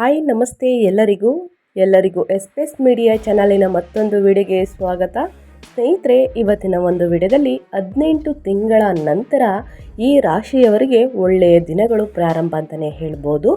Hi, ನಮಸ್ತೆ ಎಲ್ಲರಿಗೂ. ಎಲ್ಲರಿಗೂ ಎಸ್ಪೆಸ್ ಮೀಡಿಯಾ ಚಾನಲಿನ ಮತ್ತೊಂದು ವಿಡಿಯೋಗೆ ಸ್ವಾಗತ. ಸ್ನೇಹಿತರೆ, ಇವತ್ತಿನ ಒಂದು ವಿಡಿಯೋದಲ್ಲಿ ಹದಿನೆಂಟು ತಿಂಗಳ ನಂತರ ಈ ರಾಶಿಯವರಿಗೆ ಒಳ್ಳೆಯ ದಿನಗಳು ಪ್ರಾರಂಭ ಅಂತಲೇ ಹೇಳ್ಬೋದು.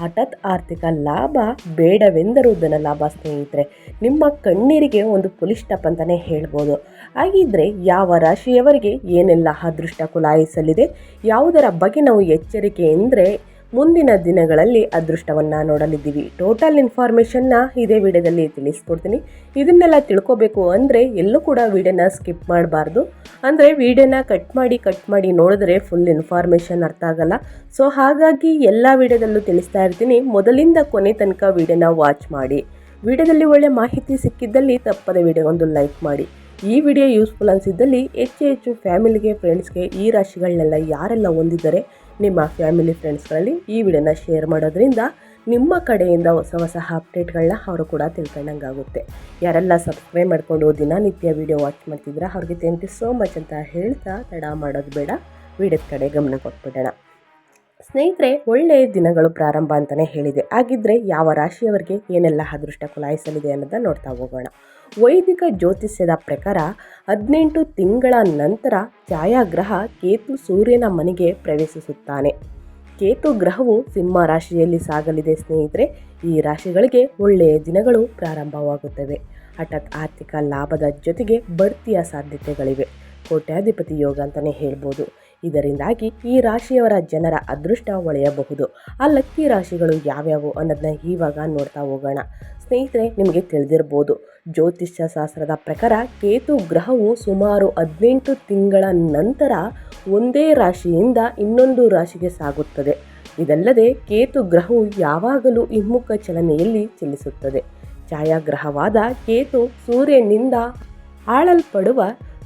ಹಠಾತ್ ಆರ್ಥಿಕ ಲಾಭ ಬೇಡವೆಂದರೂ ಧನ ಲಾಭ, ಸ್ನೇಹಿತರೆ. ನಿಮ್ಮ ಕಣ್ಣೀರಿಗೆ ಒಂದು ಪುಲಿಷ್ಟಪ್ ಸ್ಟಾಪ್ ಅಂತಲೇ ಹೇಳ್ಬೋದು. ಹಾಗಿದ್ರೆ ಯಾವ ರಾಶಿಯವರಿಗೆ ಏನೆಲ್ಲ ಅದೃಷ್ಟ ಕುಲಾಯಿಸಲಿದೆ? ಯಾವುದರ ಬಗ್ಗೆ ನಾವು ಎಚ್ಚರಿಕೆ ಎಂದರೆ ಮುಂದಿನ ದಿನಗಳಲ್ಲಿ ಅದೃಷ್ಟವನ್ನು ನೋಡಲಿದ್ದೀವಿ. ಟೋಟಲ್ ಇನ್ಫಾರ್ಮೇಷನ್ನ ಇದೇ ವಿಡಿಯೋದಲ್ಲಿ ತಿಳಿಸ್ಕೊಡ್ತೀನಿ. ಇದನ್ನೆಲ್ಲ ತಿಳ್ಕೊಬೇಕು ಅಂದರೆ ಎಲ್ಲೂ ಕೂಡ ವಿಡಿಯೋನ ಸ್ಕಿಪ್ ಮಾಡಬಾರ್ದು. ಅಂದರೆ ವಿಡಿಯೋನ ಕಟ್ ಮಾಡಿ ಕಟ್ ಮಾಡಿ ನೋಡಿದ್ರೆ ಫುಲ್ ಇನ್ಫಾರ್ಮೇಷನ್ ಅರ್ಥ ಆಗಲ್ಲ. ಸೊ ಹಾಗಾಗಿ ಎಲ್ಲ ವಿಡಿಯೋದಲ್ಲೂ ತಿಳಿಸ್ತಾ ಇರ್ತೀನಿ. ಮೊದಲಿಂದ ಕೊನೆ ತನಕ ವಿಡಿಯೋನ ವಾಚ್ ಮಾಡಿ. ವಿಡಿಯೋದಲ್ಲಿ ಒಳ್ಳೆ ಮಾಹಿತಿ ಸಿಕ್ಕಿದ್ದಲ್ಲಿ ತಪ್ಪದೆ ವಿಡಿಯೋ ಒಂದು ಲೈಕ್ ಮಾಡಿ. ಈ ವಿಡಿಯೋ ಯೂಸ್ಫುಲ್ ಅನಿಸಿದ್ದಲ್ಲಿ ಹೆಚ್ಚು ಹೆಚ್ಚು ಫ್ಯಾಮಿಲಿಗೆ ಫ್ರೆಂಡ್ಸ್ಗೆ ಈ ರಾಶಿಗಳನ್ನೆಲ್ಲ ಯಾರೆಲ್ಲ ಹೊಂದಿದ್ದಾರೆ, ನಿಮ್ಮ ಫ್ಯಾಮಿಲಿ ಫ್ರೆಂಡ್ಸ್ಗಳಲ್ಲಿ ಈ ವಿಡಿಯೋನ ಶೇರ್ ಮಾಡೋದ್ರಿಂದ ನಿಮ್ಮ ಕಡೆಯಿಂದ ಹೊಸ ಹೊಸ ಅಪ್ಡೇಟ್ಗಳನ್ನ ಅವರು ಕೂಡ ತಿಳ್ಕೊಂಡಂಗಾಗುತ್ತೆ. ಯಾರೆಲ್ಲ ಸಬ್ಸ್ಕ್ರೈಬ್ ಮಾಡಿಕೊಂಡು ದಿನನಿತ್ಯ ವಿಡಿಯೋ ವಾಚ್ ಮಾಡ್ತಿದ್ರೆ ಅವ್ರಿಗೆ ಥ್ಯಾಂಕ್ ಯು ಸೋ ಮಚ್ ಅಂತ ಹೇಳ್ತಾ ತಡ ಮಾಡೋದು ಬೇಡ, ವಿಡಿಯೋದ ಕಡೆ ಗಮನ ಕೊಟ್ಬಿಡೋಣ. ಸ್ನೇಹಿತರೆ ಒಳ್ಳೆಯ ದಿನಗಳು ಪ್ರಾರಂಭ ಅಂತಲೇ ಹೇಳಿದೆ. ಹಾಗಿದ್ರೆ ಯಾವ ರಾಶಿಯವರಿಗೆ ಏನೆಲ್ಲ ಅದೃಷ್ಟ ಕುಲಾಯಿಸಲಿದೆ ಅನ್ನೋದನ್ನ ನೋಡ್ತಾ ಹೋಗೋಣ. ವೈದಿಕ ಜ್ಯೋತಿಷ್ಯದ ಪ್ರಕಾರ ಹದಿನೆಂಟು ತಿಂಗಳ ನಂತರ ಛಾಯಾಗ್ರಹ ಕೇತು ಸೂರ್ಯನ ಮನೆಗೆ ಪ್ರವೇಶಿಸುತ್ತಾನೆ. ಕೇತು ಗ್ರಹವು ಸಿಂಹ ರಾಶಿಯಲ್ಲಿ ಸಾಗಲಿದೆ ಸ್ನೇಹಿತರೆ, ಈ ರಾಶಿಗಳಿಗೆ ಒಳ್ಳೆಯ ದಿನಗಳು ಪ್ರಾರಂಭವಾಗುತ್ತವೆ. ಹಠಾತ್ ಆರ್ಥಿಕ ಲಾಭದ ಜೊತೆಗೆ ಬಡ್ತಿಯ ಸಾಧ್ಯತೆಗಳಿವೆ. ಕೋಟ್ಯಾಧಿಪತಿ ಯೋಗ ಅಂತಲೇ ಹೇಳ್ಬೋದು. ಇದರಿಂದಾಗಿ ಈ ರಾಶಿಯವರ ಜನರ ಅದೃಷ್ಟ ಒಳೆಯಬಹುದು. ಆ ಲಕ್ಕಿ ರಾಶಿಗಳು ಯಾವ್ಯಾವು ಅನ್ನೋದನ್ನ ಇವಾಗ ನೋಡ್ತಾ ಹೋಗೋಣ. ಸ್ನೇಹಿತರೆ, ನಿಮಗೆ ತಿಳಿದಿರ್ಬೋದು ಜ್ಯೋತಿಷ್ಯ ಶಾಸ್ತ್ರದ ಪ್ರಕಾರ ಕೇತು ಗ್ರಹವು ಸುಮಾರು ಹದಿನೆಂಟು ತಿಂಗಳ ನಂತರ ಒಂದೇ ರಾಶಿಯಿಂದ ಇನ್ನೊಂದು ರಾಶಿಗೆ ಸಾಗುತ್ತದೆ. ಇದಲ್ಲದೆ, ಕೇತು ಗ್ರಹವು ಯಾವಾಗಲೂ ಹಿಮ್ಮುಖ ಚಲನೆಯಲ್ಲಿ ಚಲಿಸುತ್ತದೆ. ಛಾಯಾಗ್ರಹವಾದ ಕೇತು ಸೂರ್ಯನಿಂದ ಆಳಲ್ಪಡುವ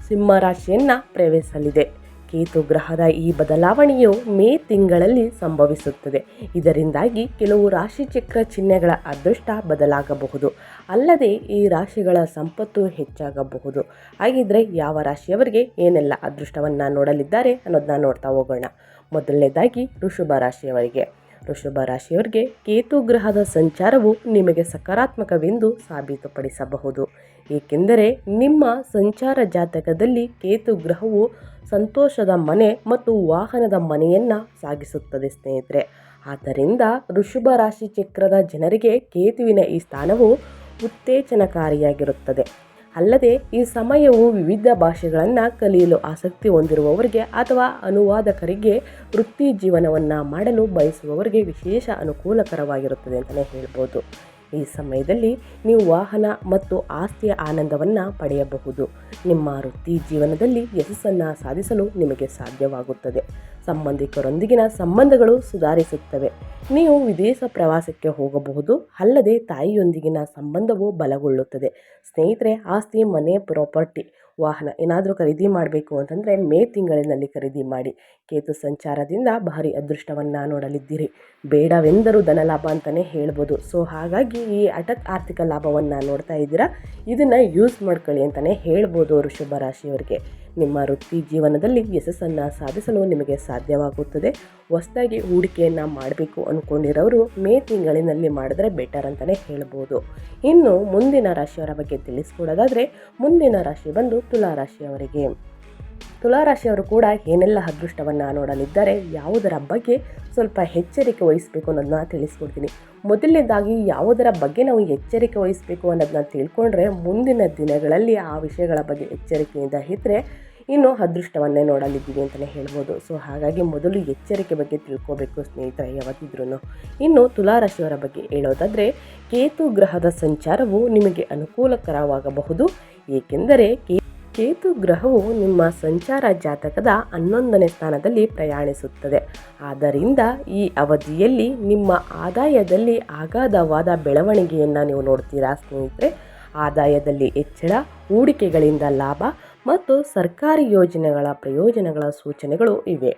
ಸಿಂಹರಾಶಿಯನ್ನು ಪ್ರವೇಶಿಸಲಿದೆ. ಕೇತು ಗ್ರಹದ ಈ ಬದಲಾವಣೆಯು ಮೇ ತಿಂಗಳಲ್ಲಿ ಸಂಭವಿಸುತ್ತದೆ. ಇದರಿಂದಾಗಿ ಕೆಲವು ರಾಶಿಚಕ್ರ ಚಿಹ್ನೆಗಳ ಅದೃಷ್ಟ ಬದಲಾಗಬಹುದು. ಅಲ್ಲದೆ ಈ ರಾಶಿಗಳ ಸಂಪತ್ತು ಹೆಚ್ಚಾಗಬಹುದು. ಹಾಗಿದ್ರೆ ಯಾವ ರಾಶಿಯವರಿಗೆ ಏನೆಲ್ಲ ಅದೃಷ್ಟವನ್ನು ನೋಡಲಿದ್ದಾರೆ ಅನ್ನೋದನ್ನ ನೋಡ್ತಾ ಹೋಗೋಣ. ಮೊದಲನೇದಾಗಿ ಋಷಭ ರಾಶಿಯವರಿಗೆ. ವೃಷಭ ರಾಶಿಯವರಿಗೆ ಕೇತು ಗ್ರಹದ ಸಂಚಾರವು ನಿಮಗೆ ಸಕಾರಾತ್ಮಕವೆಂದು ಸಾಬೀತುಪಡಿಸಬಹುದು. ಏಕೆಂದರೆ ನಿಮ್ಮ ಸಂಚಾರ ಜಾತಕದಲ್ಲಿ ಕೇತು ಗ್ರಹವು ಸಂತೋಷದ ಮನೆ ಮತ್ತು ವಾಹನದ ಮನೆಯನ್ನು ಸಾಗಿಸುತ್ತದೆ, ಸ್ನೇಹಿತರೆ. ಆದ್ದರಿಂದ ಋಷಭ ರಾಶಿ ಚಕ್ರದ ಜನರಿಗೆ ಕೇತುವಿನ ಈ ಸ್ಥಾನವು ಉತ್ತೇಜನಕಾರಿಯಾಗಿರುತ್ತದೆ. ಅಲ್ಲದೆ, ಈ ಸಮಯವು ವಿವಿಧ ಭಾಷೆಗಳನ್ನು ಕಲಿಯಲು ಆಸಕ್ತಿ ಹೊಂದಿರುವವರಿಗೆ ಅಥವಾ ಅನುವಾದಕರಿಗೆ ವೃತ್ತಿ ಜೀವನವನ್ನು ಮಾಡಲು ಬಯಸುವವರಿಗೆ ವಿಶೇಷ ಅನುಕೂಲಕರವಾಗಿರುತ್ತದೆ ಅಂತಲೇ ಹೇಳ್ಬೋದು. ಈ ಸಮಯದಲ್ಲಿ ನೀವು ವಾಹನ ಮತ್ತು ಆಸ್ತಿಯ ಆನಂದವನ್ನು ಪಡೆಯಬಹುದು. ನಿಮ್ಮ ವೃತ್ತಿ ಜೀವನದಲ್ಲಿ ಯಶಸ್ಸನ್ನು ಸಾಧಿಸಲು ನಿಮಗೆ ಸಾಧ್ಯವಾಗುತ್ತದೆ. ಸಂಬಂಧಿಕರೊಂದಿಗಿನ ಸಂಬಂಧಗಳು ಸುಧಾರಿಸುತ್ತವೆ. ನೀವು ವಿದೇಶ ಪ್ರವಾಸಕ್ಕೆ ಹೋಗಬಹುದು, ಅಲ್ಲದೆ ತಾಯಿಯೊಂದಿಗಿನ ಸಂಬಂಧವು ಬಲಗೊಳ್ಳುತ್ತದೆ. ಸ್ನೇಹಿತರೆ, ಆಸ್ತಿ, ಮನೆ, ಪ್ರಾಪರ್ಟಿ ವಾಹನ ಏನಾದರೂ ಖರೀದಿ ಮಾಡಬೇಕು ಅಂತಂದರೆ ಮೇ ತಿಂಗಳಿನಲ್ಲಿ ಖರೀದಿ ಮಾಡಿ. ಕೇತು ಸಂಚಾರದಿಂದ ಭಾರಿ ಅದೃಷ್ಟವನ್ನು ನೋಡಲಿದ್ದೀರಿ. ಬೇಡವೆಂದರೂ ಧನಲಾಭ ಅಂತಲೇ ಹೇಳ್ಬೋದು. ಸೊ, ಹಾಗಾಗಿ ಈ ಹಠಾತ್ ಆರ್ಥಿಕ ಲಾಭವನ್ನು ನೋಡ್ತಾ ಇದ್ದೀರಾ? ಇದನ್ನು ಯೂಸ್ ಮಾಡ್ಕೊಳ್ಳಿ ಅಂತಲೇ ಹೇಳ್ಬೋದು ವೃಷಭ ರಾಶಿಯವರಿಗೆ. ನಿಮ್ಮ ವೃತ್ತಿ ಜೀವನದಲ್ಲಿ ಯಶಸ್ಸನ್ನು ಸಾಧಿಸಲು ನಿಮಗೆ ಸಾಧ್ಯವಾಗುತ್ತದೆ. ಹೊಸದಾಗಿ ಹೂಡಿಕೆಯನ್ನು ಮಾಡಬೇಕು ಅಂದ್ಕೊಂಡಿರೋರು ಮೇ ತಿಂಗಳಿನಲ್ಲಿ ಮಾಡಿದ್ರೆ ಬೆಟರ್ ಅಂತಲೇ ಹೇಳ್ಬೋದು. ಇನ್ನು ಮುಂದಿನ ರಾಶಿಯವರ ಬಗ್ಗೆ ತಿಳಿಸ್ಕೊಡೋದಾದರೆ ಮುಂದಿನ ರಾಶಿ ಬಂದು ತುಲಾ ರಾಶಿಯವರಿಗೆ. ತುಲಾರಾಶಿಯವರು ಕೂಡ ಏನೆಲ್ಲ ಅದೃಷ್ಟವನ್ನು ನೋಡಲಿದ್ದಾರೆ, ಯಾವುದರ ಬಗ್ಗೆ ಸ್ವಲ್ಪ ಎಚ್ಚರಿಕೆ ವಹಿಸಬೇಕು ಅನ್ನೋದನ್ನ ತಿಳಿಸ್ಕೊಡ್ತೀನಿ. ಮೊದಲನೇದಾಗಿ ಯಾವುದರ ಬಗ್ಗೆ ನಾವು ಎಚ್ಚರಿಕೆ ವಹಿಸಬೇಕು ಅನ್ನೋದನ್ನ ತಿಳ್ಕೊಂಡ್ರೆ ಮುಂದಿನ ದಿನಗಳಲ್ಲಿ ಆ ವಿಷಯಗಳ ಬಗ್ಗೆ ಎಚ್ಚರಿಕೆಯಿಂದ ಇದ್ದರೆ ಇನ್ನು ಅದೃಷ್ಟವನ್ನೇ ನೋಡಲಿದ್ದೀವಿ ಅಂತಲೇ ಹೇಳ್ಬೋದು. ಸೊ, ಹಾಗಾಗಿ ಮೊದಲು ಎಚ್ಚರಿಕೆ ಬಗ್ಗೆ ತಿಳ್ಕೋಬೇಕು ಸ್ನೇಹಿತರೆ ಯಾವತ್ತಿದ್ರೂ ಇನ್ನು ತುಲಾರಾಶಿಯವರ ಬಗ್ಗೆ ಹೇಳೋದಾದರೆ, ಕೇತು ಗ್ರಹದ ಸಂಚಾರವು ನಿಮಗೆ ಅನುಕೂಲಕರವಾಗಬಹುದು, ಏಕೆಂದರೆ ಕೇ ಕೇತು ಗ್ರಹವು ನಿಮ್ಮ ಸಂಚಾರ ಜಾತಕದ ಹನ್ನೊಂದನೇ ಸ್ಥಾನದಲ್ಲಿ ಪ್ರಯಾಣಿಸುತ್ತದೆ. ಆದ್ದರಿಂದ ಈ ಅವಧಿಯಲ್ಲಿ ನಿಮ್ಮ ಆದಾಯದಲ್ಲಿ ಅಗಾಧವಾದ ಬೆಳವಣಿಗೆಯನ್ನು ನೀವು ನೋಡ್ತೀರಾ ಸ್ನೇಹಿತರೆ? ಆದಾಯದಲ್ಲಿ ಹೆಚ್ಚಳ, ಹೂಡಿಕೆಗಳಿಂದ ಲಾಭ ಮತ್ತು ಸರ್ಕಾರಿ ಯೋಜನೆಗಳ ಪ್ರಯೋಜನಗಳ ಸೂಚನೆಗಳು ಇವೆ.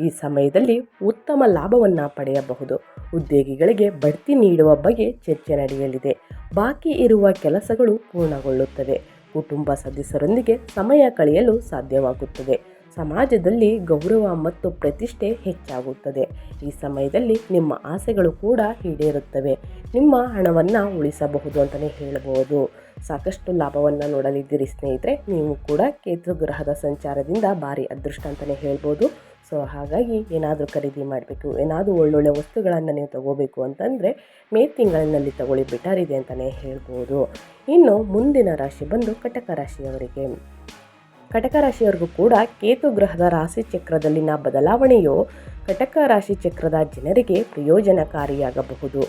ಈ ಸಮಯದಲ್ಲಿ ಉತ್ತಮ ಲಾಭವನ್ನು ಪಡೆಯಬಹುದು. ಉದ್ಯೋಗಿಗಳಿಗೆ ಬಡ್ತಿ ನೀಡುವ ಬಗ್ಗೆ ಚರ್ಚೆ ನಡೆಯಲಿದೆ. ಬಾಕಿ ಇರುವ ಕೆಲಸಗಳು ಪೂರ್ಣಗೊಳ್ಳುತ್ತವೆ. ಕುಟುಂಬ ಸದಸ್ಯರೊಂದಿಗೆ ಸಮಯ ಕಳೆಯಲು ಸಾಧ್ಯವಾಗುತ್ತದೆ. ಸಮಾಜದಲ್ಲಿ ಗೌರವ ಮತ್ತು ಪ್ರತಿಷ್ಠೆ ಹೆಚ್ಚಾಗುತ್ತದೆ. ಈ ಸಮಯದಲ್ಲಿ ನಿಮ್ಮ ಆಸೆಗಳು ಕೂಡ ಈಡೇರುತ್ತವೆ. ನಿಮ್ಮ ಹಣವನ್ನು ಉಳಿಸಬಹುದು ಅಂತಲೇ ಹೇಳಬಹುದು ಸಾಕಷ್ಟು ಲಾಭವನ್ನು ನೋಡಲಿದ್ದೀರಿ ಸ್ನೇಹಿತರೆ, ನೀವು ಕೂಡ ಕೇತು ಗ್ರಹದ ಸಂಚಾರದಿಂದ ಭಾರಿ ಅದೃಷ್ಟ ಅಂತಲೇ ಹೇಳ್ಬೋದು. ಸೊ ಹಾಗಾಗಿ ಏನಾದರೂ ಖರೀದಿ ಮಾಡಬೇಕು, ಏನಾದರೂ ಒಳ್ಳೊಳ್ಳೆ ವಸ್ತುಗಳನ್ನು ನೀವು ತಗೋಬೇಕು ಅಂತಂದರೆ ಮೇ ತಿಂಗಳಿನಲ್ಲಿ ತಗೊಳ್ಳಿ, ಬೆಟರ್ ಇದೆ ಅಂತಲೇ ಹೇಳ್ಬೋದು. ಇನ್ನು ಮುಂದಿನ ರಾಶಿ ಬಂದು ಕಟಕ ರಾಶಿಯವರಿಗೆ. ಕಟಕ ರಾಶಿಯವರಿಗೂ ಕೂಡ ಕೇತು ಗ್ರಹದ ರಾಶಿ ಚಕ್ರದಲ್ಲಿನ ಬದಲಾವಣೆಯು ಕಟಕ ರಾಶಿ ಚಕ್ರದ ಜನರಿಗೆ ಪ್ರಯೋಜನಕಾರಿಯಾಗಬಹುದು.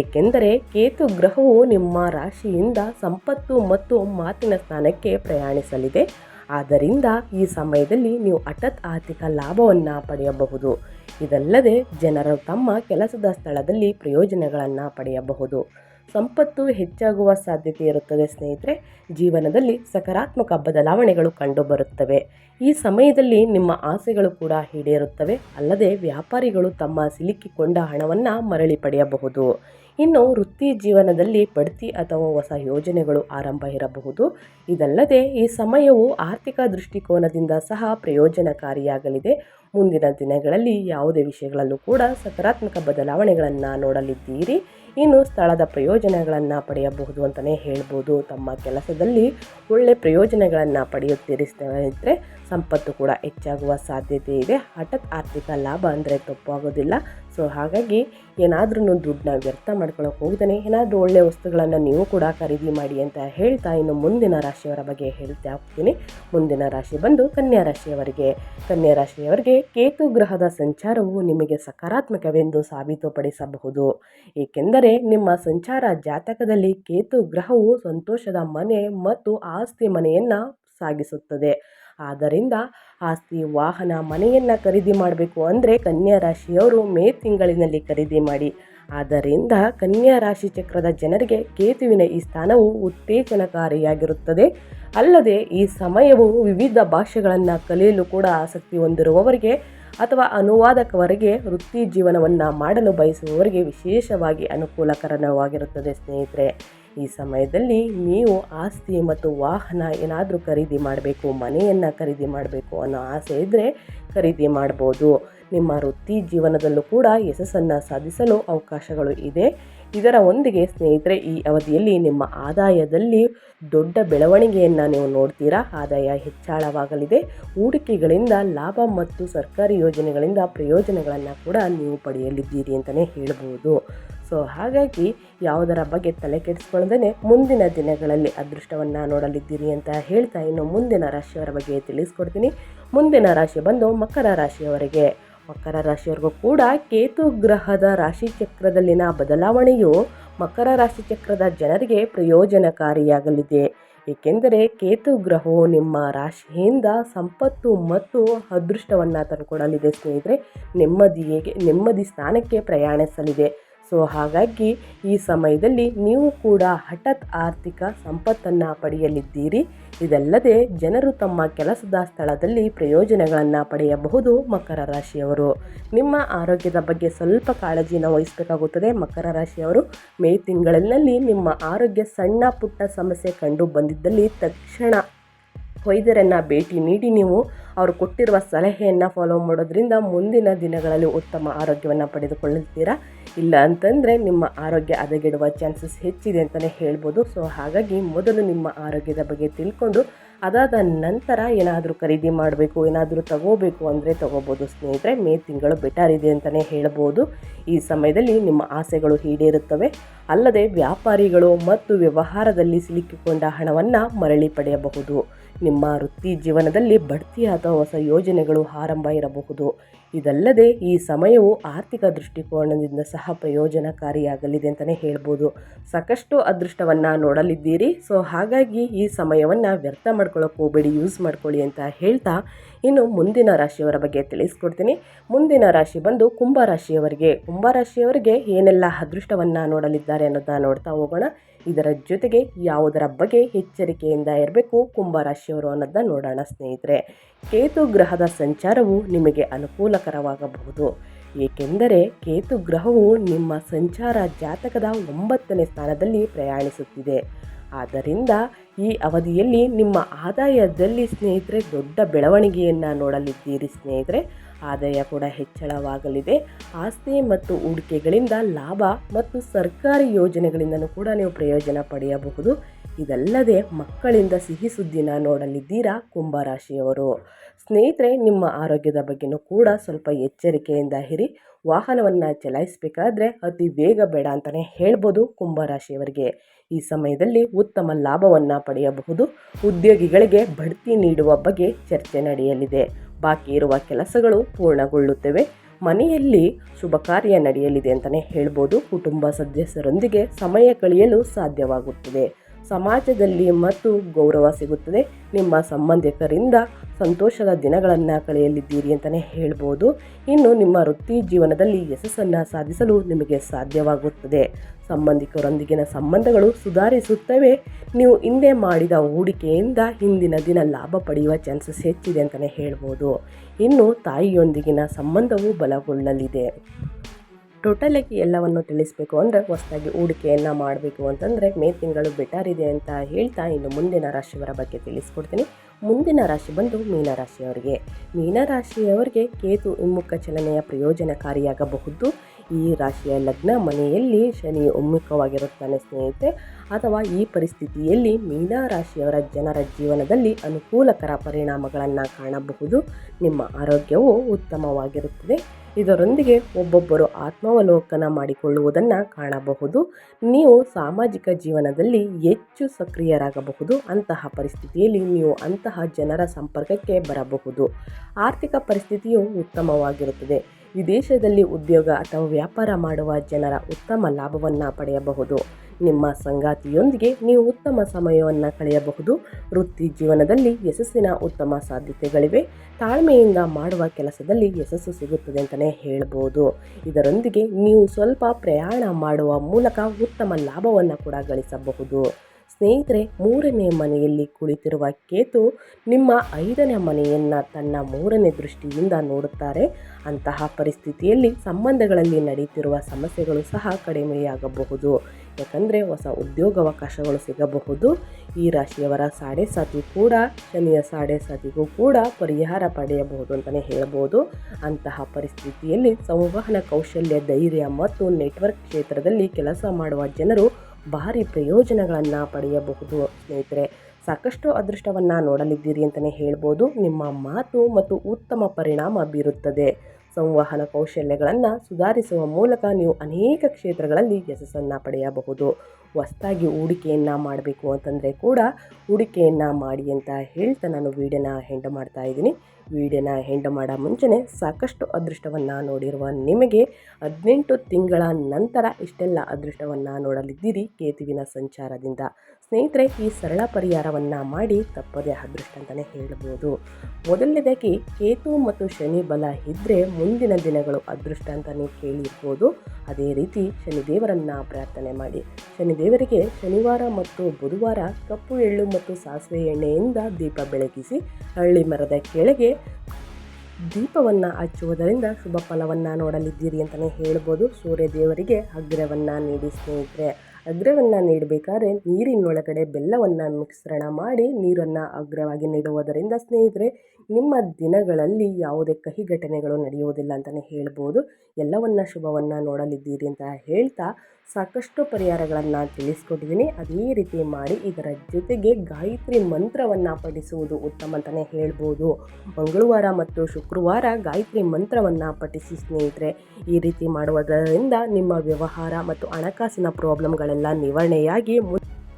ಏಕೆಂದರೆ ಕೇತು ಗ್ರಹವು ನಿಮ್ಮ ರಾಶಿಯಿಂದ ಸಂಪತ್ತು ಮತ್ತು ಮಾತಿನ ಸ್ಥಾನಕ್ಕೆ ಪ್ರಯಾಣಿಸಲಿದೆ. ಆದ್ದರಿಂದ ಈ ಸಮಯದಲ್ಲಿ ನೀವು ಹಠತ್ ಆರ್ಥಿಕ ಲಾಭವನ್ನು ಪಡೆಯಬಹುದು. ಇದಲ್ಲದೆ ಜನರು ತಮ್ಮ ಕೆಲಸದ ಸ್ಥಳದಲ್ಲಿ ಪ್ರಯೋಜನಗಳನ್ನು ಪಡೆಯಬಹುದು. ಸಂಪತ್ತು ಹೆಚ್ಚಾಗುವ ಸಾಧ್ಯತೆ ಇರುತ್ತದೆ ಸ್ನೇಹಿತರೆ. ಜೀವನದಲ್ಲಿ ಸಕಾರಾತ್ಮಕ ಬದಲಾವಣೆಗಳು ಕಂಡುಬರುತ್ತವೆ ಈ ಸಮಯದಲ್ಲಿ ನಿಮ್ಮ ಆಸೆಗಳು ಕೂಡ ಈಡೇರುತ್ತವೆ. ಅಲ್ಲದೆ ವ್ಯಾಪಾರಿಗಳು ತಮ್ಮ ಸಿಲುಕಿಕೊಂಡ ಹಣವನ್ನು ಮರಳಿ ಪಡೆಯಬಹುದು. ಇನ್ನು ವೃತ್ತಿ ಜೀವನದಲ್ಲಿ ಬಡ್ತಿ ಅಥವಾ ಹೊಸ ಯೋಜನೆಗಳು ಆರಂಭ ಇರಬಹುದು. ಇದಲ್ಲದೆ ಈ ಸಮಯವು ಆರ್ಥಿಕ ದೃಷ್ಟಿಕೋನದಿಂದ ಸಹ ಪ್ರಯೋಜನಕಾರಿಯಾಗಲಿದೆ. ಮುಂದಿನ ದಿನಗಳಲ್ಲಿ ಯಾವುದೇ ವಿಷಯಗಳಲ್ಲೂ ಕೂಡ ಸಕಾರಾತ್ಮಕ ಬದಲಾವಣೆಗಳನ್ನು ನೋಡಲಿದ್ದೀರಿ. ಇನ್ನು ಸ್ಥಳದ ಪ್ರಯೋಜನಗಳನ್ನು ಪಡೆಯಬಹುದು ಅಂತಲೇ ಹೇಳ್ಬೋದು. ತಮ್ಮ ಕೆಲಸದಲ್ಲಿ ಒಳ್ಳೆ ಪ್ರಯೋಜನಗಳನ್ನು ಪಡೆಯುತ್ತೀರಿ ಸ್ನೇಹಿತರೆ. ಸಂಪತ್ತು ಕೂಡ ಹೆಚ್ಚಾಗುವ ಸಾಧ್ಯತೆ ಇದೆ. ಹಠಾತ್ ಆರ್ಥಿಕ ಲಾಭ ಅಂದರೆ ತಪ್ಪಾಗೋದಿಲ್ಲ. ಸೊ ಹಾಗಾಗಿ ಏನಾದ್ರೂ ದುಡ್ಡನ್ನ ವ್ಯರ್ಥ ಮಾಡ್ಕೊಳಕ್ಕೆ ಹೋಗ್ತಾನೆ ಏನಾದರೂ ಒಳ್ಳೆಯ ವಸ್ತುಗಳನ್ನು ನೀವು ಕೂಡ ಖರೀದಿ ಮಾಡಿ ಅಂತ ಹೇಳ್ತಾ ಇನ್ನು ಮುಂದಿನ ರಾಶಿಯವರ ಬಗ್ಗೆ ಹೇಳ್ತಾ ಹೋಗ್ತೀನಿ. ಮುಂದಿನ ರಾಶಿ ಬಂದು ಕನ್ಯಾ ರಾಶಿಯವರಿಗೆ ಕನ್ಯಾ ರಾಶಿಯವರಿಗೆ ಕೇತು ಗ್ರಹದ ಸಂಚಾರವು ನಿಮಗೆ ಸಕಾರಾತ್ಮಕವೆಂದು ಸಾಬೀತುಪಡಿಸಬಹುದು. ಏಕೆಂದರೆ ನಿಮ್ಮ ಸಂಚಾರ ಜಾತಕದಲ್ಲಿ ಕೇತು ಗ್ರಹವು ಸಂತೋಷದ ಮನೆ ಮತ್ತು ಆಸ್ತಿ ಮನೆಯನ್ನು ಸಾಗಿಸುತ್ತದೆ. ಆದ್ದರಿಂದ ಆಸ್ತಿ ವಾಹನ ಮನೆಯನ್ನು ಖರೀದಿ ಮಾಡಬೇಕು ಅಂದರೆ ಕನ್ಯಾ ರಾಶಿಯವರು ಮೇ ತಿಂಗಳಿನಲ್ಲಿ ಖರೀದಿ ಮಾಡಿ. ಆದ್ದರಿಂದ ಕನ್ಯಾ ರಾಶಿ ಚಕ್ರದ ಜನರಿಗೆ ಕೇತುವಿನ ಈ ಸ್ಥಾನವು ಉತ್ತೇಜನಕಾರಿಯಾಗಿರುತ್ತದೆ. ಅಲ್ಲದೆ ಈ ಸಮಯವು ವಿವಿಧ ಭಾಷೆಗಳನ್ನು ಕಲಿಯಲು ಕೂಡ ಆಸಕ್ತಿ ಹೊಂದಿರುವವರಿಗೆ ಅಥವಾ ಅನುವಾದಕವರಿಗೆ ವೃತ್ತಿ ಜೀವನವನ್ನು ಮಾಡಲು ಬಯಸುವವರಿಗೆ ವಿಶೇಷವಾಗಿ ಅನುಕೂಲಕರವಾಗಿರುತ್ತದೆ ಸ್ನೇಹಿತರೆ. ಈ ಸಮಯದಲ್ಲಿ ನೀವು ಆಸ್ತಿ ಮತ್ತು ವಾಹನ ಏನಾದರೂ ಖರೀದಿ ಮಾಡಬೇಕು, ಮನೆಯನ್ನು ಖರೀದಿ ಮಾಡಬೇಕು ಅನ್ನೋ ಆಸೆ ಇದ್ದರೆ ಖರೀದಿ ಮಾಡ್ಬೋದು. ನಿಮ್ಮ ವೃತ್ತಿ ಜೀವನದಲ್ಲೂ ಕೂಡ ಯಶಸ್ಸನ್ನು ಸಾಧಿಸಲು ಅವಕಾಶಗಳು ಇದೆ. ಇದರ ಒಂದಿಗೆ ಸ್ನೇಹಿತರೆ, ಈ ಅವಧಿಯಲ್ಲಿ ನಿಮ್ಮ ಆದಾಯದಲ್ಲಿ ದೊಡ್ಡ ಬೆಳವಣಿಗೆಯನ್ನು ನೀವು ನೋಡ್ತೀರಾ? ಆದಾಯ ಹೆಚ್ಚಳವಾಗಲಿದೆ. ಹೂಡಿಕೆಗಳಿಂದ ಲಾಭ ಮತ್ತು ಸರ್ಕಾರಿ ಯೋಜನೆಗಳಿಂದ ಪ್ರಯೋಜನಗಳನ್ನು ಕೂಡ ನೀವು ಪಡೆಯಲಿದ್ದೀರಿ ಅಂತಲೇ ಹೇಳ್ಬೋದು. ಸೊ ಹಾಗಾಗಿ ಯಾವುದರ ಬಗ್ಗೆ ತಲೆ ಕೆಡಿಸ್ಕೊಳ್ಳದೇ ಮುಂದಿನ ದಿನಗಳಲ್ಲಿ ಅದೃಷ್ಟವನ್ನು ನೋಡಲಿದ್ದೀರಿ ಅಂತ ಹೇಳ್ತಾ ಇನ್ನು ಮುಂದಿನ ರಾಶಿಯವರ ಬಗ್ಗೆ ತಿಳಿಸ್ಕೊಡ್ತೀನಿ. ಮುಂದಿನ ರಾಶಿ ಬಂದು ಮಕರ ರಾಶಿಯವರಿಗೆ. ಮಕರ ರಾಶಿಯವರಿಗೂ ಕೂಡ ಕೇತು ಗ್ರಹದ ರಾಶಿ ಚಕ್ರದಲ್ಲಿನ ಬದಲಾವಣೆಯು ಮಕರ ರಾಶಿ ಚಕ್ರದ ಜನರಿಗೆ ಪ್ರಯೋಜನಕಾರಿಯಾಗಲಿದೆ. ಏಕೆಂದರೆ ಕೇತು ಗ್ರಹವು ನಿಮ್ಮ ರಾಶಿಯಿಂದ ಸಂಪತ್ತು ಮತ್ತು ಅದೃಷ್ಟವನ್ನು ತಂದುಕೊಡಲಿದೆ ಸ್ನೇಹಿತರೆ. ನೆಮ್ಮದಿಗೆ ನೆಮ್ಮದಿ ಸ್ಥಾನಕ್ಕೆ ಪ್ರಯಾಣಿಸಲಿದೆ. ಸೊ ಹಾಗಾಗಿ ಈ ಸಮಯದಲ್ಲಿ ನೀವು ಕೂಡ ಹಠಾತ್ ಆರ್ಥಿಕ ಸಂಪತ್ತನ್ನು ಪಡೆಯಲಿದ್ದೀರಿ. ಇದಲ್ಲದೆ ಜನರು ತಮ್ಮ ಕೆಲಸದ ಸ್ಥಳದಲ್ಲಿ ಪ್ರಯೋಜನಗಳನ್ನು ಪಡೆಯಬಹುದು ಮಕರ ರಾಶಿಯವರು. ನಿಮ್ಮ ಆರೋಗ್ಯದ ಬಗ್ಗೆ ಸ್ವಲ್ಪ ಕಾಳಜಿನ ವಹಿಸಬೇಕಾಗುತ್ತದೆ. ಮಕರ ರಾಶಿಯವರು ಮೇ ತಿಂಗಳಿನಲ್ಲಿ ನಿಮ್ಮ ಆರೋಗ್ಯ ಸಣ್ಣ ಪುಟ್ಟ ಸಮಸ್ಯೆ ಕಂಡು ಬಂದಿದ್ದಲ್ಲಿ ತಕ್ಷಣ ವೈದ್ಯರನ್ನು ಭೇಟಿ ನೀಡಿ ನೀವು ಅವರು ಕೊಟ್ಟಿರುವ ಸಲಹೆಯನ್ನು ಫಾಲೋ ಮಾಡೋದ್ರಿಂದ ಮುಂದಿನ ದಿನಗಳಲ್ಲಿ ಉತ್ತಮ ಆರೋಗ್ಯವನ್ನು ಪಡೆದುಕೊಳ್ಳುತ್ತೀರಾ? ಇಲ್ಲ ಅಂತಂದರೆ ನಿಮ್ಮ ಆರೋಗ್ಯ ಹದಗೆಡುವ ಚಾನ್ಸಸ್ ಹೆಚ್ಚಿದೆ ಅಂತಲೇ ಹೇಳ್ಬೋದು. ಸೊ ಹಾಗಾಗಿ ಮೊದಲು ನಿಮ್ಮ ಆರೋಗ್ಯದ ಬಗ್ಗೆ ತಿಳ್ಕೊಂಡು ಅದಾದ ನಂತರ ಏನಾದರೂ ಖರೀದಿ ಮಾಡಬೇಕು, ಏನಾದರೂ ತಗೋಬೇಕು ಅಂದರೆ ತಗೋಬೋದು. ಸ್ನೇಹಿತರೆ, ಮೇ ತಿಂಗಳು ಬೆಟರ್ ಇದೆ ಅಂತಲೇ ಹೇಳ್ಬೋದು. ಈ ಸಮಯದಲ್ಲಿ ನಿಮ್ಮ ಆಸೆಗಳು ಈಡೇರುತ್ತವೆ. ಅಲ್ಲದೆ ವ್ಯಾಪಾರಿಗಳು ಮತ್ತು ವ್ಯವಹಾರದಲ್ಲಿ ಸಿಲುಕಿಕೊಂಡ ಹಣವನ್ನು ಮರಳಿ ಪಡೆಯಬಹುದು. ನಿಮ್ಮ ವೃತ್ತಿ ಜೀವನದಲ್ಲಿ ಬಡ್ತಿ ಅಥವಾ ಹೊಸ ಯೋಜನೆಗಳು ಆರಂಭ ಇರಬಹುದು. ಇದಲ್ಲದೆ ಈ ಸಮಯವು ಆರ್ಥಿಕ ದೃಷ್ಟಿಕೋನದಿಂದ ಸಹ ಪ್ರಯೋಜನಕಾರಿಯಾಗಲಿದೆ ಅಂತಲೇ ಹೇಳ್ಬೋದು. ಸಾಕಷ್ಟು ಅದೃಷ್ಟವನ್ನು ನೋಡಲಿದ್ದೀರಿ. ಸೊ, ಹಾಗಾಗಿ ಈ ಸಮಯವನ್ನು ವ್ಯರ್ಥ ಮಾಡ್ಕೊಳ್ಳೋಕೆ ಹೋಗಬೇಡಿ, ಯೂಸ್ ಮಾಡ್ಕೊಳ್ಳಿ ಅಂತ ಹೇಳ್ತಾ ಇನ್ನು ಮುಂದಿನ ರಾಶಿಯವರ ಬಗ್ಗೆ ತಿಳಿಸ್ಕೊಡ್ತೀನಿ. ಮುಂದಿನ ರಾಶಿ ಬಂದು ಕುಂಭ ರಾಶಿಯವರಿಗೆ. ಕುಂಭ ರಾಶಿಯವರಿಗೆ ಏನೆಲ್ಲ ಅದೃಷ್ಟವನ್ನು ನೋಡಲಿದ್ದಾರೆ ಅನ್ನೋದನ್ನ ನೋಡ್ತಾ ಹೋಗೋಣ. ಇದರ ಜೊತೆಗೆ ಯಾವುದರ ಬಗ್ಗೆ ಎಚ್ಚರಿಕೆಯಿಂದ ಇರಬೇಕು ಕುಂಭರಾಶಿಯವರು ಅನ್ನೋದನ್ನ ನೋಡೋಣ ಸ್ನೇಹಿತರೆ. ಕೇತು ಗ್ರಹದ ಸಂಚಾರವು ನಿಮಗೆ ಅನುಕೂಲಕರವಾಗಬಹುದು. ಏಕೆಂದರೆ ಕೇತು ಗ್ರಹವು ನಿಮ್ಮ ಸಂಚಾರ ಜಾತಕದ ಒಂಬತ್ತನೇ ಸ್ಥಾನದಲ್ಲಿ ಪ್ರಯಾಣಿಸುತ್ತಿದೆ. ಆದ್ದರಿಂದ ಈ ಅವಧಿಯಲ್ಲಿ ನಿಮ್ಮ ಆದಾಯದಲ್ಲಿ ಸ್ನೇಹಿತರೆ ದೊಡ್ಡ ಬೆಳವಣಿಗೆಯನ್ನು ನೋಡಲಿದ್ದೀರಿ ಸ್ನೇಹಿತರೆ. ಆದಾಯ ಕೂಡ ಹೆಚ್ಚಳವಾಗಲಿದೆ. ಆಸ್ತಿ ಮತ್ತು ಹೂಡಿಕೆಗಳಿಂದ ಲಾಭ ಮತ್ತು ಸರ್ಕಾರಿ ಯೋಜನೆಗಳಿಂದಲೂ ಕೂಡ ನೀವು ಪ್ರಯೋಜನ ಪಡೆಯಬಹುದು. ಇದಲ್ಲದೆ ಮಕ್ಕಳಿಂದ ಸಿಹಿ ಸುದ್ದಿನ ನೋಡಲಿದ್ದೀರಾ ಕುಂಭರಾಶಿಯವರು? ಸ್ನೇಹಿತರೆ, ನಿಮ್ಮ ಆರೋಗ್ಯದ ಬಗ್ಗೆನೂ ಕೂಡ ಸ್ವಲ್ಪ ಎಚ್ಚರಿಕೆಯಿಂದ ಇರಿ. ವಾಹನವನ್ನು ಚಲಾಯಿಸಬೇಕಾದ್ರೆ ಅತಿ ವೇಗ ಬೇಡ ಅಂತಲೇ ಹೇಳ್ಬೋದು ಕುಂಭರಾಶಿಯವರಿಗೆ. ಈ ಸಮಯದಲ್ಲಿ ಉತ್ತಮ ಲಾಭವನ್ನು ಪಡೆಯಬಹುದು. ಉದ್ಯೋಗಿಗಳಿಗೆ ಬಡ್ತಿ ನೀಡುವ ಬಗ್ಗೆ ಚರ್ಚೆ ನಡೆಯಲಿದೆ. ಬಾಕಿ ಇರುವ ಕೆಲಸಗಳು ಪೂರ್ಣಗೊಳ್ಳುತ್ತವೆ. ಮನೆಯಲ್ಲಿ ಶುಭ ಕಾರ್ಯ ನಡೆಯಲಿದೆ ಅಂತಲೇ ಹೇಳ್ಬೋದು. ಕುಟುಂಬ ಸದಸ್ಯರೊಂದಿಗೆ ಸಮಯ ಕಳೆಯಲು ಸಾಧ್ಯವಾಗುತ್ತದೆ. ಸಮಾಜದಲ್ಲಿ ಮತ್ತು ಗೌರವ ಸಿಗುತ್ತದೆ. ನಿಮ್ಮ ಸಂಬಂಧಿಕರಿಂದ ಸಂತೋಷದ ದಿನಗಳನ್ನು ಕಳೆಯಲಿದ್ದೀರಿ ಅಂತಲೇ ಹೇಳ್ಬೋದು. ಇನ್ನು ನಿಮ್ಮ ವೃತ್ತಿ ಜೀವನದಲ್ಲಿ ಯಶಸ್ಸನ್ನು ಸಾಧಿಸಲು ನಿಮಗೆ ಸಾಧ್ಯವಾಗುತ್ತದೆ. ಸಂಬಂಧಿಕರೊಂದಿಗಿನ ಸಂಬಂಧಗಳು ಸುಧಾರಿಸುತ್ತವೆ. ನೀವು ಹಿಂದೆ ಮಾಡಿದ ಹೂಡಿಕೆಯಿಂದ ಹಿಂದಿನ ದಿನ ಲಾಭ ಪಡೆಯುವ ಚಾನ್ಸಸ್ ಹೆಚ್ಚಿದೆ ಅಂತಲೇ ಹೇಳ್ಬೋದು. ಇನ್ನು ತಾಯಿಯೊಂದಿಗಿನ ಸಂಬಂಧವು ಬಲಗೊಳ್ಳಲಿದೆ. ಟೋಟಲಾಗಿ ಎಲ್ಲವನ್ನು ತಿಳಿಸಬೇಕು ಅಂದರೆ ಹೊಸದಾಗಿ ಹೂಡಿಕೆಯನ್ನು ಮಾಡಬೇಕು ಅಂತಂದರೆ ಮೇ ತಿಂಗಳು ಬೆಟರ್ ಇದೆ ಅಂತ ಹೇಳ್ತಾ ಇನ್ನು ಮುಂದಿನ ರಾಶಿಯವರ ಬಗ್ಗೆ ತಿಳಿಸ್ಕೊಡ್ತೀನಿ. ಮುಂದಿನ ರಾಶಿ ಬಂದು ಮೀನರಾಶಿಯವರಿಗೆ. ಮೀನರಾಶಿಯವರಿಗೆ ಕೇತು ಹಿಮ್ಮುಖ ಚಲನೆಯ ಪ್ರಯೋಜನಕಾರಿಯಾಗಬಹುದು. ಈ ರಾಶಿಯ ಲಗ್ನ ಮನೆಯಲ್ಲಿ ಶನಿ ಒಮ್ಮುಖವಾಗಿರುತ್ತಾನೆ ಸ್ನೇಹಿತೆ ಅಥವಾ ಈ ಪರಿಸ್ಥಿತಿಯಲ್ಲಿ ಮೀನರಾಶಿಯವರ ಜನರ ಜೀವನದಲ್ಲಿ ಅನುಕೂಲಕರ ಪರಿಣಾಮಗಳನ್ನು ಕಾಣಬಹುದು. ನಿಮ್ಮ ಆರೋಗ್ಯವು ಉತ್ತಮವಾಗಿರುತ್ತದೆ. ಇದರೊಂದಿಗೆ ಒಬ್ಬೊಬ್ಬರು ಆತ್ಮಾವಲೋಕನ ಮಾಡಿಕೊಳ್ಳುವುದನ್ನು ಕಾಣಬಹುದು. ನೀವು ಸಾಮಾಜಿಕ ಜೀವನದಲ್ಲಿ ಹೆಚ್ಚು ಸಕ್ರಿಯರಾಗಬಹುದು. ಅಂತಹ ಪರಿಸ್ಥಿತಿಯಲ್ಲಿ ನೀವು ಅಂತಹ ಜನರ ಸಂಪರ್ಕಕ್ಕೆ ಬರಬಹುದು. ಆರ್ಥಿಕ ಪರಿಸ್ಥಿತಿಯು ಉತ್ತಮವಾಗಿರುತ್ತದೆ. ವಿದೇಶದಲ್ಲಿ ಉದ್ಯೋಗ ಅಥವಾ ವ್ಯಾಪಾರ ಮಾಡುವ ಜನರ ಉತ್ತಮ ಲಾಭವನ್ನು ಪಡೆಯಬಹುದು. ನಿಮ್ಮ ಸಂಗಾತಿಯೊಂದಿಗೆ ನೀವು ಉತ್ತಮ ಸಮಯವನ್ನು ಕಳೆಯಬಹುದು. ವೃತ್ತಿ ಜೀವನದಲ್ಲಿ ಯಶಸ್ಸಿನ ಉತ್ತಮ ಸಾಧ್ಯತೆಗಳಿವೆ. ತಾಳ್ಮೆಯಿಂದ ಮಾಡುವ ಕೆಲಸದಲ್ಲಿ ಯಶಸ್ಸು ಸಿಗುತ್ತದೆ ಅಂತಲೇ ಹೇಳ್ಬೋದು. ಇದರೊಂದಿಗೆ ನೀವು ಸ್ವಲ್ಪ ಪ್ರಯಾಣ ಮಾಡುವ ಮೂಲಕ ಉತ್ತಮ ಲಾಭವನ್ನು ಕೂಡ ಗಳಿಸಬಹುದು. ಸ್ನೇಹಿತರೆ, ಮೂರನೇ ಮನೆಯಲ್ಲಿ ಕುಳಿತಿರುವ ಕೇತು ನಿಮ್ಮ ಐದನೇ ಮನೆಯನ್ನು ತನ್ನ ಮೂರನೇ ದೃಷ್ಟಿಯಿಂದ ನೋಡುತ್ತಾರೆ. ಅಂತಹ ಪರಿಸ್ಥಿತಿಯಲ್ಲಿ ಸಂಬಂಧಗಳಲ್ಲಿ ನಡೆಯುತ್ತಿರುವ ಸಮಸ್ಯೆಗಳು ಸಹ ಕಡಿಮೆಯಾಗಬಹುದು. ಯಾಕಂದರೆ ಹೊಸ ಉದ್ಯೋಗಾವಕಾಶಗಳು ಸಿಗಬಹುದು. ಈ ರಾಶಿಯವರ ಸಾಡೆ ಸಾತಿ ಕೂಡ, ಶನಿಯ ಸಾಡೆ ಸಾತಿಗೂ ಕೂಡ ಪರಿಹಾರ ಪಡೆಯಬಹುದು ಅಂತಲೇ ಹೇಳಬಹುದು ಅಂತಹ ಪರಿಸ್ಥಿತಿಯಲ್ಲಿ ಸಂವಹನ ಕೌಶಲ್ಯ, ಧೈರ್ಯ ಮತ್ತು ನೆಟ್ವರ್ಕ್ ಕ್ಷೇತ್ರದಲ್ಲಿ ಕೆಲಸ ಮಾಡುವ ಜನರು ಭಾರಿ ಪ್ರಯೋಜನಗಳನ್ನು ಪಡೆಯಬಹುದು. ಸ್ನೇಹಿತರೆ, ಸಾಕಷ್ಟು ಅದೃಷ್ಟವನ್ನು ನೋಡಲಿದ್ದೀರಿ ಅಂತಲೇ ಹೇಳ್ಬೋದು. ನಿಮ್ಮ ಮಾತು ಮತ್ತು ಉತ್ತಮ ಪರಿಣಾಮ ಬೀರುತ್ತದೆ. ಸಂವಹನ ಕೌಶಲ್ಯಗಳನ್ನು ಸುಧಾರಿಸುವ ಮೂಲಕ ನೀವು ಅನೇಕ ಕ್ಷೇತ್ರಗಳಲ್ಲಿ ಯಶಸ್ಸನ್ನು ಪಡೆಯಬಹುದು. ಹೊಸದಾಗಿ ಹೂಡಿಕೆಯನ್ನು ಮಾಡಬೇಕು ಅಂತಂದರೆ ಕೂಡ ಹೂಡಿಕೆಯನ್ನು ಮಾಡಿ ಅಂತ ಹೇಳ್ತಾ ನಾನು ವೀಡಿಯೋನ ಹೆಂಡ ಮಾಡ್ತಾ ಇದ್ದೀನಿ. ವೀಡಿಯೋನ ಹೆಂಡ ಮಾಡೋ ಮುಂಚೆನೇ ಸಾಕಷ್ಟು ಅದೃಷ್ಟವನ್ನು ನೋಡಿರುವ ನಿಮಗೆ ಹದಿನೆಂಟು ತಿಂಗಳ ನಂತರ ಇಷ್ಟೆಲ್ಲ ಅದೃಷ್ಟವನ್ನು ನೋಡಲಿದ್ದೀರಿ ಕೇತುವಿನ ಸಂಚಾರದಿಂದ. ಸ್ನೇಹಿತರೆ ಈ ಸರಳ ಪರಿಹಾರವನ್ನು ಮಾಡಿ ತಪ್ಪದೇ ಅದೃಷ್ಟ ಅಂತಲೇ ಹೇಳ್ಬೋದು. ಮೊದಲನೇದಾಗಿ ಕೇತು ಮತ್ತು ಶನಿ ಬಲ ಇದ್ದರೆ ಮುಂದಿನ ದಿನಗಳು ಅದೃಷ್ಟ ಅಂತಲೇ ಕೇಳಿರ್ಬೋದು. ಅದೇ ರೀತಿ ಶನಿದೇವರನ್ನು ಪ್ರಾರ್ಥನೆ ಮಾಡಿ. ಶನಿದೇವರಿಗೆ ಶನಿವಾರ ಮತ್ತು ಬುಧವಾರ ಕಪ್ಪು ಎಳ್ಳು ಮತ್ತು ಸಾಸಿವೆ ಎಣ್ಣೆಯಿಂದ ದೀಪ ಬೆಳಗಿಸಿ ಹಳ್ಳಿ ಮರದ ಕೆಳಗೆ ದೀಪವನ್ನು ಹಚ್ಚುವುದರಿಂದ ಶುಭ ಫಲವನ್ನು ನೋಡಲಿದ್ದೀರಿ ಅಂತಲೇ ಹೇಳ್ಬೋದು. ಸೂರ್ಯ ದೇವರಿಗೆ ಅಗ್ರವನ್ನು ನೀಡಿ ಸ್ನೇಹಿತರೆ. ಅಗ್ರವನ್ನು ನೀಡಬೇಕಾದ್ರೆ ನೀರಿನೊಳಗಡೆ ಬೆಲ್ಲವನ್ನು ಮಿಶ್ರಣ ಮಾಡಿ ನೀರನ್ನು ಅಗ್ರವಾಗಿ ನೀಡುವುದರಿಂದ ಸ್ನೇಹಿತರೆ, ನಿಮ್ಮ ದಿನಗಳಲ್ಲಿ ಯಾವುದೇ ಕಹಿ ಘಟನೆಗಳು ನಡೆಯುವುದಿಲ್ಲ ಅಂತಲೇ ಹೇಳ್ಬೋದು. ಎಲ್ಲವನ್ನ ಶುಭವನ್ನು ನೋಡಲಿದ್ದೀರಿ ಅಂತ ಹೇಳ್ತಾ ಸಾಕಷ್ಟು ಪರಿಹಾರಗಳನ್ನು ತಿಳಿಸ್ಕೊಟ್ಟಿದ್ದೀನಿ. ಅದೇ ರೀತಿ ಮಾಡಿ ಇದರ ಜೊತೆಗೆ ಗಾಯತ್ರಿ ಮಂತ್ರವನ್ನು ಪಠಿಸುವುದು ಉತ್ತಮ ಅಂತಲೇ ಹೇಳ್ಬೋದು. ಮಂಗಳವಾರ ಮತ್ತು ಶುಕ್ರವಾರ ಗಾಯತ್ರಿ ಮಂತ್ರವನ್ನು ಪಠಿಸಿ ಸ್ನೇಹಿತರೆ, ಈ ರೀತಿ ಮಾಡುವುದರಿಂದ ನಿಮ್ಮ ವ್ಯವಹಾರ ಮತ್ತು ಹಣಕಾಸಿನ ಪ್ರಾಬ್ಲಮ್ಗಳೆಲ್ಲ ನಿವಾರಣೆಯಾಗಿ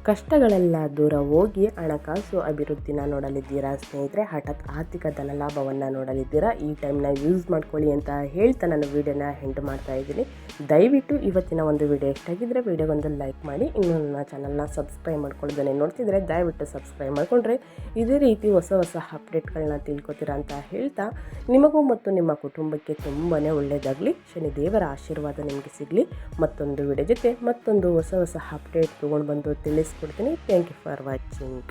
ಕಷ್ಟಗಳೆಲ್ಲ ದೂರ ಹೋಗಿ ಹಣಕಾಸು ಅಭಿವೃದ್ಧಿನ ನೋಡಲಿದ್ದೀರಾ ಸ್ನೇಹಿತರೆ? ಹಠಾತ್ ಆರ್ಥಿಕ ಧನಲಾಭವನ್ನು ನೋಡಲಿದ್ದೀರಾ? ಈ ಟೈಮ್ನ ಯೂಸ್ ಮಾಡ್ಕೊಳ್ಳಿ ಅಂತ ಹೇಳ್ತಾ ನಾನು ವೀಡಿಯೋನ ಹೆಂಡ್ ಮಾಡ್ತಾ ಇದ್ದೀನಿ. ದಯವಿಟ್ಟು ಇವತ್ತಿನ ಒಂದು ವಿಡಿಯೋ ಎಷ್ಟಾಗಿದ್ದರೆ ವಿಡಿಯೋಗೊಂದು ಲೈಕ್ ಮಾಡಿ. ಇನ್ನು ನನ್ನ ಚಾನಲ್ನ ಸಬ್ಸ್ಕ್ರೈಬ್ ಮಾಡ್ಕೊಳ್ಳೋದನ್ನೇ ನೋಡ್ತಿದ್ರೆ ದಯವಿಟ್ಟು ಸಬ್ಸ್ಕ್ರೈಬ್ ಮಾಡಿಕೊಂಡ್ರೆ ಇದೇ ರೀತಿ ಹೊಸ ಹೊಸ ಅಪ್ಡೇಟ್ಗಳನ್ನ ತಿಳ್ಕೊತೀರಾ ಅಂತ ಹೇಳ್ತಾ ನಿಮಗೂ ಮತ್ತು ನಿಮ್ಮ ಕುಟುಂಬಕ್ಕೆ ತುಂಬಾ ಒಳ್ಳೆಯದಾಗಲಿ ಶನಿ ದೇವರ ಆಶೀರ್ವಾದ ನಿಮಗೆ ಸಿಗಲಿ. ಮತ್ತೊಂದು ವಿಡಿಯೋ ಜೊತೆ ಮತ್ತೊಂದು ಹೊಸ ಹೊಸ ಅಪ್ಡೇಟ್ ತೊಗೊಂಡು ಬಂದು ತಿಳಿಸ್ಕೊಡ್ತೀನಿ ಥ್ಯಾಂಕ್ ಯು ಫಾರ್ ವಾಚಿಂಗ್